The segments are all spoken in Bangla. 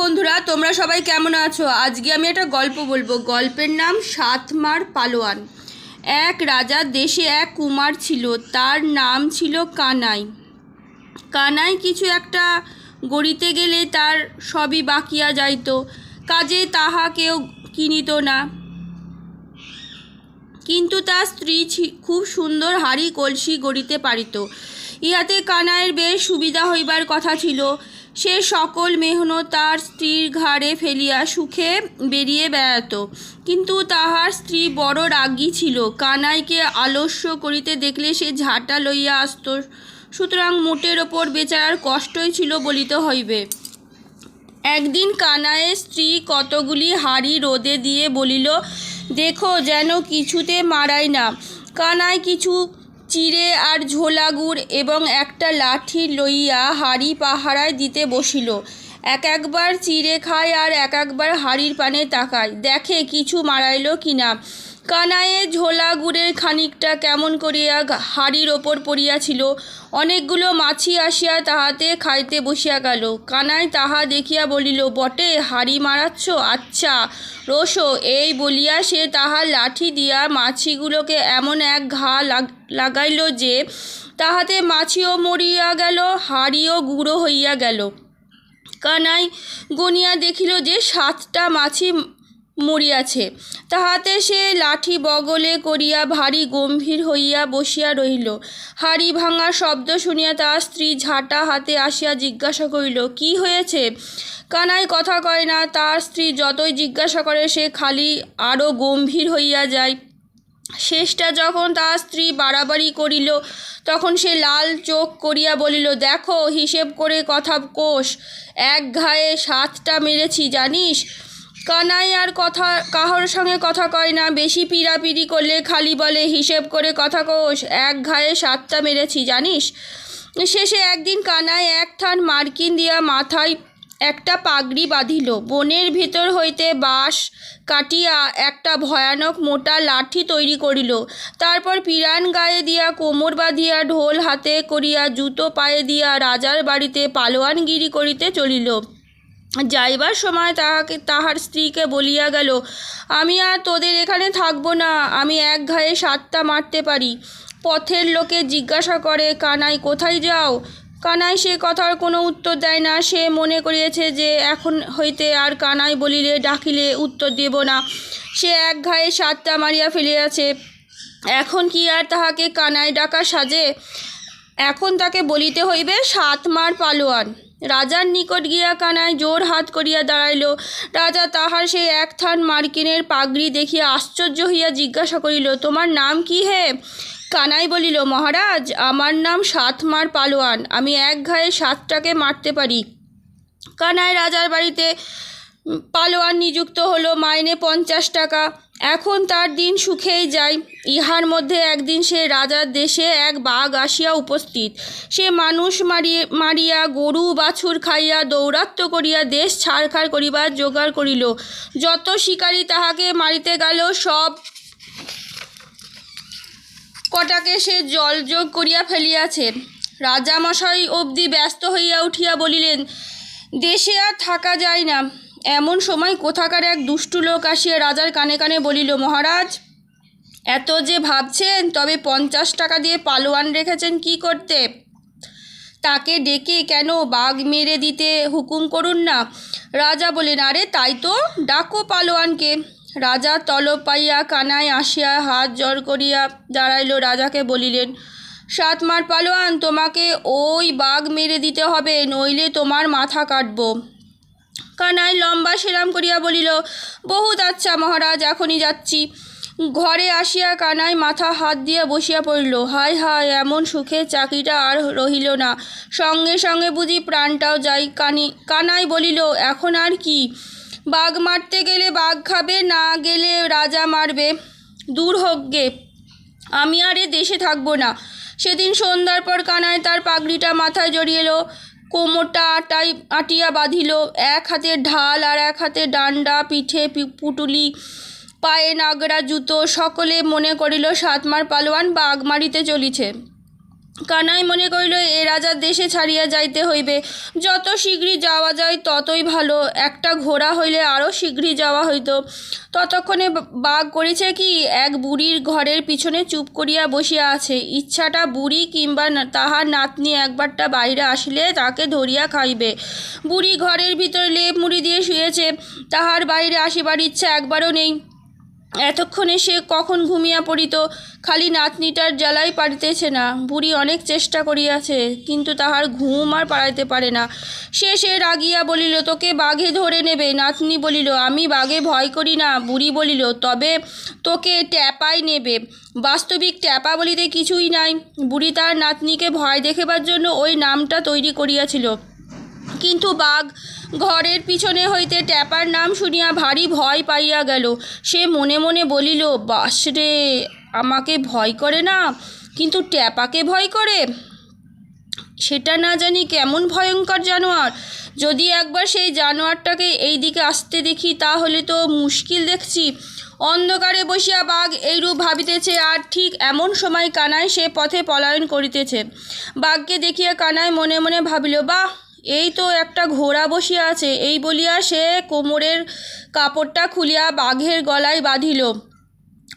বন্ধুরা, তোমরা সবাই কেমন আছো? আজকে আমি একটা গল্প বলব। গল্পের নাম সাতমার পালোয়ান। এক রাজার দেশে এক কুমার ছিল। তার নাম ছিল কানাই। কানাই কিছু একটা গড়িতে গেলে তার সবই বাকিয়া যাইত। কাজে তাহা কেউ কিনিত না। কিন্তু তার স্ত্রী খুব সুন্দর হাড়ি কলসি গড়িতে পারিত। ইহাতে কানাইয়ের বেশ সুবিধা হইবার কথা ছিল। সে সকল মেহনত তার স্ত্রীর ঘাড়ে ফেলিয়া সুখে বেরিয়ে বেড়াত। কিন্তু তাহার স্ত্রী বড় রাগী ছিল। কানাইকে আলস্য করিতে দেখলে সে ঝাঁটা লইয়া আসত। সুতরাং মোটের ওপর বেচারার কষ্টই ছিল বলিতে হইবে। একদিন কানায়ের স্ত্রী কতগুলি হাড়ি রোদে দিয়ে বলিল দেখো যেন কিছুতে মারাই না। কানায় কিছু চিড়ে আর ঝোলা গুড় এবং একটা লাঠি লইয়া হাড়ি পাহারায় দিতে বসিল। এক একবার চিড়ে খায় আর এক একবার হাড়ির পানে তাকায়। দেখে কিছু মারাইল কিনা কানায়ে ঝোলা গুড়ের খানিকটা কেমন করিয়া হাড়ির ওপর পড়িয়াছিল। অনেকগুলো মাছি আসিয়া তাহাতে খাইতে বসিয়া গেল। কানাই তাহা দেখিয়া বলিল, বটে, হাড়ি মারাচ্ছ? আচ্ছা। রোশো এই বলিয়া সে তাহার লাঠি দিয়া মাছিগুলোকে এমন এক ঘা লাগ- লাগাইল যে তাহাতে মাছিও মরিয়া গেল, হাড়িও গুঁড়ো হইয়া গেল। কানাই গনিয়া দেখিল যে সাতটা মাছি মরিয়াছে। তাহাতে সে লাঠি বগলে করিয়া ভারী গম্ভীর হইয়া বসিয়া রহিল। হাড়ি ভাঙা শব্দ শুনিয়া তার স্ত্রী ঝাঁটা হাতে আসিয়া জিজ্ঞাসা করিল, কি হয়েছে? কানাই কথা কয় না তার স্ত্রী যতই জিজ্ঞাসা করে, সে খালি আরও গম্ভীর হইয়া যায়। শেষটা যখন তার স্ত্রী বাড়াবাড়ি করিল, তখন সে লাল চোখ করিয়া বলিল, দেখো, হিসেব করে কথা কোষ। এক ঘায়ে সাতটা মেরেছি, জানিস? কানাই আর কথা, কাহর সঙ্গে কথা কয় না। বেশি পিড়াপিড়ি করলে খালি বলে হিসেব করে কথা কোষ এক ঘায়ে সাতটা মেরেছি, জানিস? শেষে একদিন কানায় এক থান মার্কিন দিয়া মাথায় একটা পাগড়ি বাঁধিল। বনের ভিতর হইতে বাঁশ কাটিয়া একটা ভয়ানক মোটা লাঠি তৈরি করিল। তারপর পিরান গায়ে দিয়া কোমর বাঁধিয়া ঢোল হাতে করিয়া জুতো পায়ে দিয়া রাজার বাড়িতে পালোয়ানগিরি করিতে চলিল। যাইবার সময় তাহাকে, তাহার স্ত্রীকে বলিয়া গেল, আমি আর তোদের এখানে থাকব না, আমি এক ঘায়ে সাতটা মারতে পারি। পথের লোকে জিজ্ঞাসা করে, কানাই কোথায় যাও? কানাই সে কথার কোনো উত্তর দেয় না, সে মনে করিয়েছে যে এখন হইতে আর কানাই বলিলে, ডাকিলে উত্তর দেব না। সে এক ঘায়ে সাতটা মারিয়া ফেলিয়াছে। এখন কি আর তাহাকে কানাই ডাকা সাজে? এখন তাকে বলিতে হইবে, সাত মার পালোয়ান। রাজার নিকট গিয়া কানায় জোর হাত করিয়া দাঁড়াইল। রাজা তাহার সেই এক থান মার্কিনের পাগড়ি দেখিয়া আশ্চর্য হইয়া জিজ্ঞাসা করিল, তোমার নাম কি হে? কানাই বলিল, মহারাজ, আমার নাম সাতমার পালোয়ান। আমি এক ঘায়ে সাতটাকে মারতে পারি। কানাই রাজার বাড়িতে পালোয়ান নিযুক্ত হলো, মাইনে পঞ্চাশ টাকা। এখন তার দিন সুখেই যায়। ইহার মধ্যে একদিন সে রাজার দেশে এক বাঘ আসিয়া উপস্থিত। সে মানুষ মারিয়ে মারিয়া গরু, বাছুর খাইয়া দৌরাত্ম করিয়া দেশ ছাড়খাড় করিবার জোগাড় করিল। যত শিকারী তাহাকে মারিতে গেল, সব কটাকে সে জলযোগ করিয়া ফেলিয়াছে। রাজামশাই অবধি ব্যস্ত হইয়া উঠিয়া বলিলেন, দেশে আর থাকা যায় না। এমন সময় কোথাকার এক দুষ্টু লোক আসিয়া রাজার কানে কানে বলিল, মহারাজ, এত যে ভাবছেন, তবে পঞ্চাশ টাকা দিয়ে পালোয়ান রেখেছেন কি করতে? তাকে ডেকে কেন বাঘ মেরে দিতে হুকুম করুন না? রাজা বলেন আরে, তাই তো, ডাকো পালোয়ানকে। রাজা তলব পাইয়া কানায় আসিয়া হাত জর করিয়া দাঁড়াইল। রাজাকে বলিলেন সাতমার পালোয়ান, তোমাকে ওই বাঘ মেরে দিতে হবে, নইলে তোমার মাথা কাটবো। কানাই লম্বা সেরাম করিয়া বলিল, বহুত আচ্ছা মহারাজ, এখনই যাচ্ছি। ঘরে আসিয়া কানাই মাথা হাত দিয়া বসিয়া পড়িল। হায় হায়, এমন সুখে চাকরিটা আর রহিল না। সঙ্গে সঙ্গে বুঝি প্রাণটাও যাই কানি, কানাই বলিল, এখন আর কি? বাঘ মারতে গেলে বাঘ খাবে, না গেলে রাজা মারবে। দূর হোক গে আমি আর এ দেশে থাকব না। সেদিন সন্ধ্যার পর কানায় তার পাগড়িটা মাথায় জড়িয়ে এলো। কোমরটা আটাই, আটিয়া বাঁধিল। এক হাতে ঢাল আর এক হাতে ডান্ডা, পিঠে পুটুলি, পায়ে নাগরা জুতো, সকলে মনে করিল, সাতমার পালোয়ান বাঘ মারিতে চলিছে। কানাই মনে করিল, এ রাজার দেশে ছাড়িয়া যাইতে হইবে। যত শীঘ্রই যাওয়া যায়, ততই ভালো। একটা ঘোড়া হইলে আরও শীঘ্রই যাওয়া হইত। ততক্ষণে বাঘ করেছে কি, এক বুড়ির ঘরের পিছনে চুপ করিয়া বসিয়া আছে। ইচ্ছাটা বুড়ি কিংবা তাহার নাতনি একবারটা বাইরে আসিলে তাকে ধরিয়া খাইবে। বুড়ি ঘরের ভিতরে লেপ মুড়ি দিয়ে শুয়েছে। তাহার বাইরে আসিবার ইচ্ছা একবারও নেই। এতক্ষণে সে কখন ঘুমিয়া পড়িত? খালি নাতনিটার জ্বালাই পারিতেছে না। বুড়ি অনেক চেষ্টা করিয়াছে, কিন্তু তাহার ঘুম আর পাড়াইতে পারে না। সে সে রাগিয়া বলিল, তোকে বাঘে ধরে নেবে। নাতনি বলিল, আমি বাঘে ভয় করি না। বুড়ি বলিল, তবে তোকে ট্যাপাই নেবে। বাস্তবিক ট্যাপা বলিতে কিছুই নাই। বুড়ি তার নাতনিকে ভয় দেখাবার জন্য ওই নামটা তৈরি করিয়াছিল। কিন্তু বাঘ ঘরের পিছনে হইতে ট্যাপার নাম শুনিয়া ভারী ভয় পাইয়া গেল। সে মনে মনে বলিল, বাস রে, আমাকে ভয় করে না? কিন্তু ট্যাপাকে ভয় করে? সেটা না জানি কেমন ভয়ঙ্কর জানোয়ার। যদি একবার সেই জানোয়ারটাকে এই দিকে আসতে দেখি, তাহলে তো মুশকিল দেখছি। অন্ধকারে বসিয়া বাঘ এইরূপ ভাবিতেছে, আর ঠিক এমন সময় কানায় সে পথে পলায়ন করিতেছে। বাঘকে দেখিয়া কানায় মনে মনে ভাবিল, বাহ এই তো একটা ঘোড়া বসিয়া আছে। এই বলিয়া সে কোমরের কাপড়টা খুলিয়া বাঘের গলায় বাঁধিল।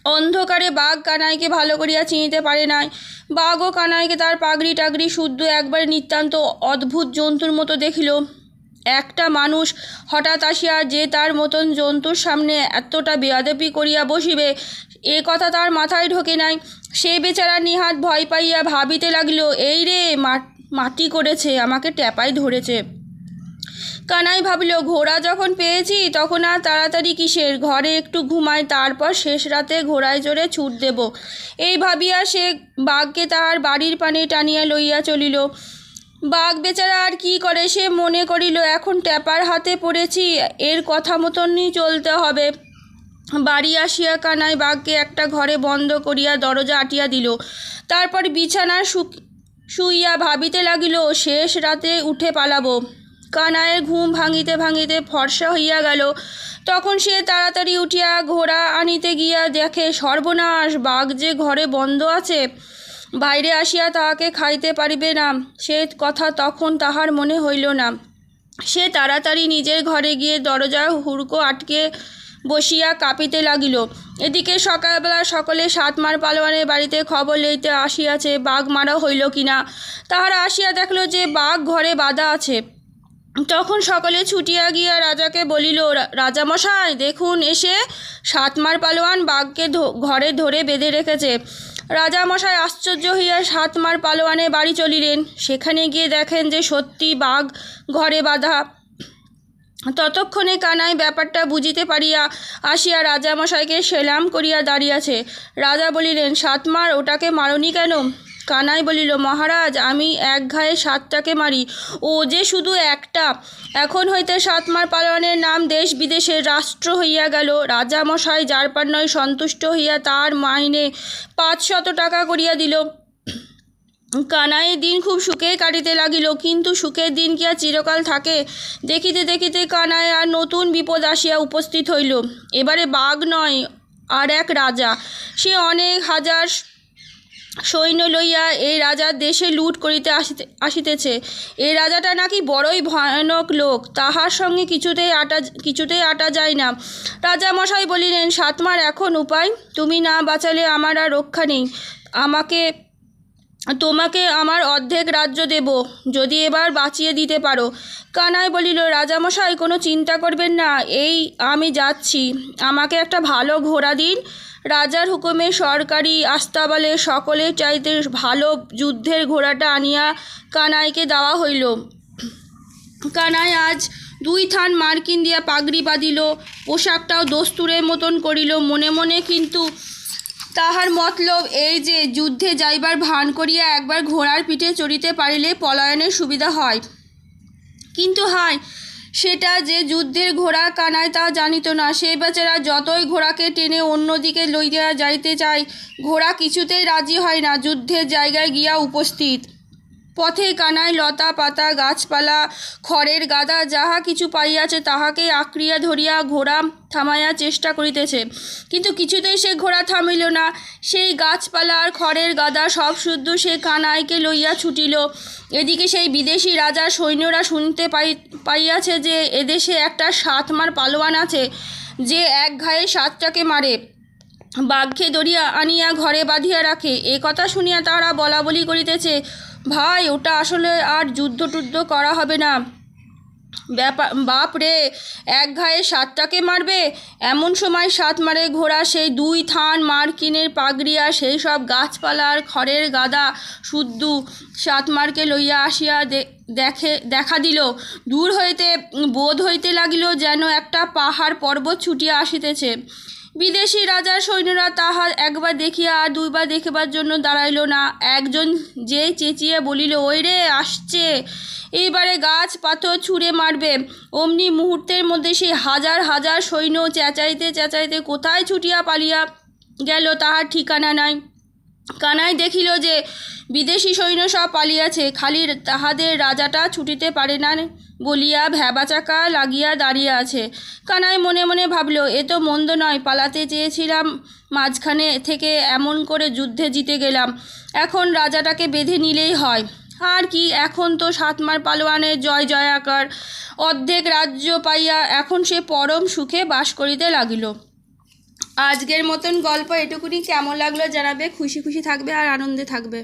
অন্ধকারে বাঘ কানাইকে ভালো করিয়া চিনিতে পারে নাই। বাঘও কানাইকে তার পাগড়ি টাগড়ি শুদ্ধ একবারে নিতান্ত অদ্ভুত জন্তুর মতো দেখিল। একটা মানুষ হঠাৎ আসিয়া যে তার মতন জন্তুর সামনে এতটা বেয়াদপি করিয়া বসিবে, এ কথা তার মাথায় ঢোকে নাই। সে বেচারা নিহাত ভয় পাইয়া ভাবিতে লাগিল, এই রে মা- মাটি করেছে, আমাকে ট্যাপাই ধরেছে। কানাই ভাবিল, ঘোড়া যখন পেয়েছি তখন আর তাড়াতাড়ি কিসের? ঘরে একটু ঘুমায় তারপর শেষ রাতে ঘোড়ায় চড়ে ছুট দেব। এই ভাবিয়া সে বাঘকে তাহার বাড়ির পানে টানিয়া লইয়া চলিল। বাঘ বেচারা আর কি করে? সে মনে করিল, এখন ট্যাপার হাতে পড়েছি, এর কথা মতনই চলতে হবে। বাড়ি আসিয়া কানাই বাঘকে একটা ঘরে বন্ধ করিয়া দরজা আটিয়া দিল। তারপর বিছানায় শু শুইয়া ভাবিতে লাগিল, শেষ রাতে উঠে পালাবো। কানায়ের ঘুম ভাঙিতে ভাঙিতে ফর্সা হইয়া গেল। তখন সে তাড়াতাড়ি উঠিয়া ঘোড়া আনিতে গিয়া দেখে, সর্বনাশ, বাঘ যে ঘরে বন্ধ আছে, বাইরে আসিয়া তাহাকে খাইতে পারিবে না। সে কথা তখন তাহার মনে হইল না। সে তাড়াতাড়ি নিজের ঘরে গিয়ে দরজা হুড়কো আটকে বসিয়া কাঁপিতে লাগিল। এদিকে সকালবেলা সকলে সাতমার পালোয়ানের বাড়িতে খবর লইতে আসিয়াছে, বাঘ মারা হইল কিনা। তাহারা আসিয়া দেখল যে বাঘ ঘরে বাঁধা আছে। তখন সকলে ছুটিয়া গিয়া রাজাকে বলিল "রা- রাজামশাই, দেখুন, এসে সাতমার পালোয়ান বাঘকে ঘরে ধরে বেঁধে রেখেছে রাজামশাই আশ্চর্য হইয়া সাতমার পালোয়ানে বাড়ি চলিলেন। সেখানে গিয়ে দেখেন যে সত্যি বাঘ ঘরে বাঁধা। ততক্ষণে কানাই ব্যাপারটা বুঝিতে পারিয়া আসিয়া রাজামশাইকে সেলাম করিয়া দাঁড়িয়াছে। রাজা বলিলেন সাতমার ওটাকে মারনি কেন? কানাই বলিল, মহারাজ, আমি এক ঘায়ে সাতটাকে মারি। ও যে শুধু একটা। এখন হইতে সাতমার পালনের নাম দেশ বিদেশের রাষ্ট্র হইয়া গেল। রাজামশাই যার পার নয় সন্তুষ্ট হইয়া তার মাইনে পাঁচশত টাকা করিয়া দিল। কানাইয়ের দিন খুব সুখে কাটিতে লাগিল, কিন্তু সুখের দিন কি আর চিরকাল থাকে? দেখিতে দেখিতে কানায় আর নতুন বিপদ আসিয়া উপস্থিত হইল। এবারে বাঘ নয়, আর এক রাজা। সে অনেক হাজার সৈন্য লইয়া এই রাজার দেশে লুট করিতে আসিতে আসিতেছে। এই রাজাটা নাকি বড়ই ভয়ানক লোক, তাহার সঙ্গে কিছুতেই আটা কিছুতেই আটা যায় না। রাজা মশাই বলিলেন, সাতমার এখন উপায়? তুমি না বাঁচালে আমার আর রক্ষা নেই। আমাকে তোমাকে আমার অর্ধেক রাজ্য দেব, যদি এবার বাঁচিয়ে দিতে পারো। কানাই বলিল, রাজামশাই, কোনো চিন্তা করবেন না, এই আমি যাচ্ছি। আমাকে একটা ভালো ঘোড়া দিন। রাজার হুকুমে সরকারি আস্তাবলে সকলের চাইতে ভালো যুদ্ধের ঘোড়াটা আনিয়া কানাইকে দেওয়া হইল। কানাই আজ দুই থান মার্কিন দিয়া পাগড়ি বাঁধিল, পোশাকটাও দস্তুরের মতন করিল, মনে মনে কিন্তু তাহার মতলব এই যে, যুদ্ধে যাইবার ভান করিয়া একবার ঘোড়ার পিঠে চড়িতে পারিলে পলায়নের সুবিধা হয়। কিন্তু হায়, সেটা যে যুদ্ধের ঘোড়া কানায় তা জানিত না। সে বেচারা যতই ঘোড়াকে টেনে অন্যদিকে লইয়া যাইতে চায়, ঘোড়া কিছুতেই রাজি হয় না, যুদ্ধের জায়গায় গিয়া উপস্থিত। পথে কানায় লতা পাতা, গাছপালা, খড়ের গাদা যাহা কিছু পাইয়াছে তাহাকে আঁকড়িয়া ধরিয়া ঘোড়া থামাইয়া চেষ্টা করিতেছে। কিন্তু কিছুতেই সে ঘোড়া থামিল না। সেই গাছপালা আর খড়ের গাদা সব শুদ্ধ সে কানাইকে লইয়া ছুটিল। এদিকে সেই বিদেশি রাজার সৈন্যরা শুনতে পাই, পাইয়াছে যে এদেশে একটা সাতমার পালোয়ান আছে, যে এক ঘায়ে সাতটাকে মারে। বাঘকে দরিয়া আনিয়া ঘরে বাঁধিয়া রাখে। এ কথা শুনিয়া তারা বলা বলি করিতেছে ভাই, ওটা আসলে আর যুদ্ধ টুদ্ধ করা হবে না। ব্যাপার বাপ রে, এক ঘায়ে সাতটাকে মারবে? এমন সময় সাত মারে ঘোড়া, সেই দুই থান মার্কিনের পাগড়িয়া সেই সব গাছপালার খড়ের গাদা শুদ্ধু সাতমারকে লইয়া আসিয়া দেখে, দেখা দিল। দূর হইতে, বোধ হইতে লাগিল যেন একটা পাহাড় পর্বত ছুটিয়া আসিতেছে। বিদেশি রাজার সৈন্যরা তাহার একবার দেখিয়া আর দুইবার দেখিবার জন্য দাঁড়াইল না। একজন যে চেঁচিয়ে বলিল, ওই রে, আসছে। এইবারে গাছ পাথর ছুঁড়ে মারবে। অমনি মুহূর্তের মধ্যে সেই হাজার হাজার সৈন্য চেঁচাইতে চেঁচাইতে কোথায় ছুটিয়া পালিয়া গেল তাহার ঠিকানা নাই। কানাই দেখিল যে বিদেশি সৈন্য সব পালিয়াছে। খালি তাহাদের রাজাটা ছুটিতে পারে না বলিয়া ভ্যাবাচাকা লাগিয়া দাঁড়িয়ে আছে। কানাই মনে মনে ভাবল, এ তো মন্দ নয়, পালাতে চেয়েছিলাম মাঝখানে থেকে এমন করে যুদ্ধে জিতে গেলাম। এখন রাজাটাকে বেঁধে নিলেই হয়। আর কি, এখন তো সাতমার পালোয়ানের জয় জয়াকার। অর্ধেক রাজ্য পাইয়া এখন সে পরম সুখে বাস করিতে লাগিল। আজকের মতন গল্প এটুকুনি। কেমন লাগল জানাবে, খুশি খুশি থাকবে আর আনন্দে থাকবে।